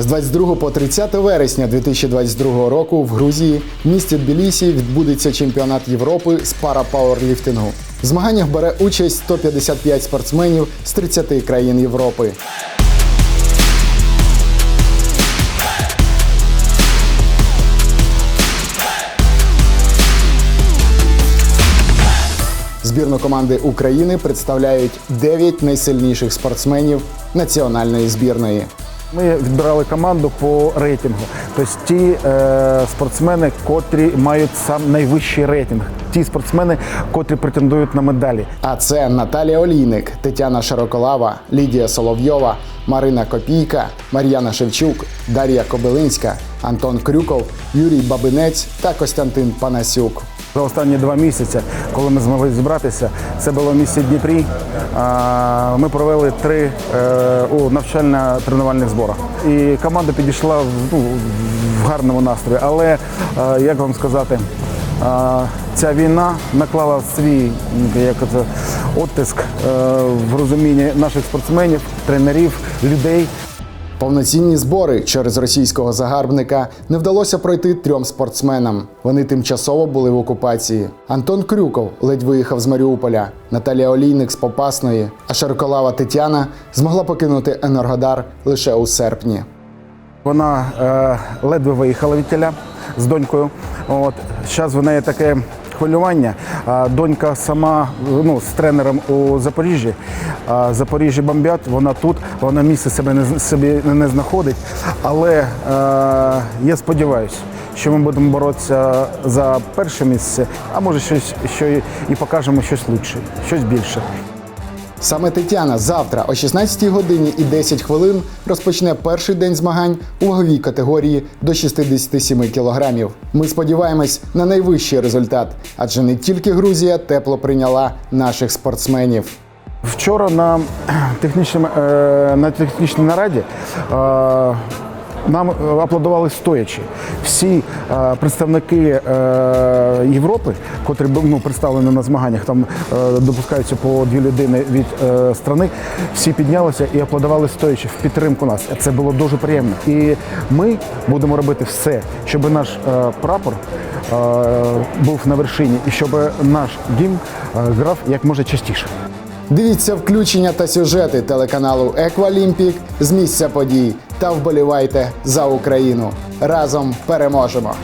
З 22 по 30 вересня 2022 року в Грузії місті Тбілісі відбудеться чемпіонат Європи з парапауерліфтингу. В змаганнях бере участь 155 спортсменів з 30 країн Європи. Збірну команди України представляють 9 найсильніших спортсменів національної збірної. Ми відбирали команду по рейтингу. Тобто ті е, спортсмени, котрі мають сам найвищий рейтинг, ті спортсмени, котрі претендують на медалі. А це Наталія Олійник, Тетяна Широколава, Лідія Соловйова, Марина Копійка, Мар'яна Шевчук, Дар'я Кобилинська, Антон Крюков, Юрій Бабинець та Костянтин Панасюк. За останні два місяці, коли ми змогли зібратися, це було в місті Дніпрі. Ми провели три е, у навчально-тренувальних зборах. І команда підійшла в, ну, в гарному настрої. Але е, як вам сказати, е, ця війна наклала свій як це, оттиск в розумінні наших спортсменів, тренерів, людей. Повноцінні збори через російського загарбника не вдалося пройти трьом спортсменам. Вони тимчасово були в окупації. Антон Крюков ледь виїхав з Маріуполя, Наталія Олійник з Попасної, а Широколава Тетяна змогла покинути Енергодар лише у серпні. Вона е, ледве виїхала від тіля з донькою. От зараз в неї таке хвилювання. Донька сама ну, з тренером у Запоріжжі. Запоріжжі бомбять, вона тут, вона місце себе не собі не знаходить. Але я сподіваюся, що ми будемо боротися за перше місце, а може щось що і, покажемо щось лучше, щось більше. Саме Тетяна завтра о 16 годині і 10 хвилин розпочне перший день змагань у ваговій категорії до 67 кілограмів. Ми сподіваємось на найвищий результат, адже не тільки Грузія тепло прийняла наших спортсменів. Вчора на технічному е, на технічній нараді е, нам е, аплодували стоячи. Всі е, представники е, Європи, котрі ну, представлені на змаганнях, там е, допускаються по дві людини від е, страни, всі піднялися і аплодували стоячи в підтримку нас. Це було дуже приємно. І ми будемо робити все, щоб наш е, прапор е, був на вершині і щоб наш гімн е, грав як може частіше. Дивіться включення та сюжети телеканалу Еквалімпік з місця подій та вболівайте за Україну. Разом переможемо!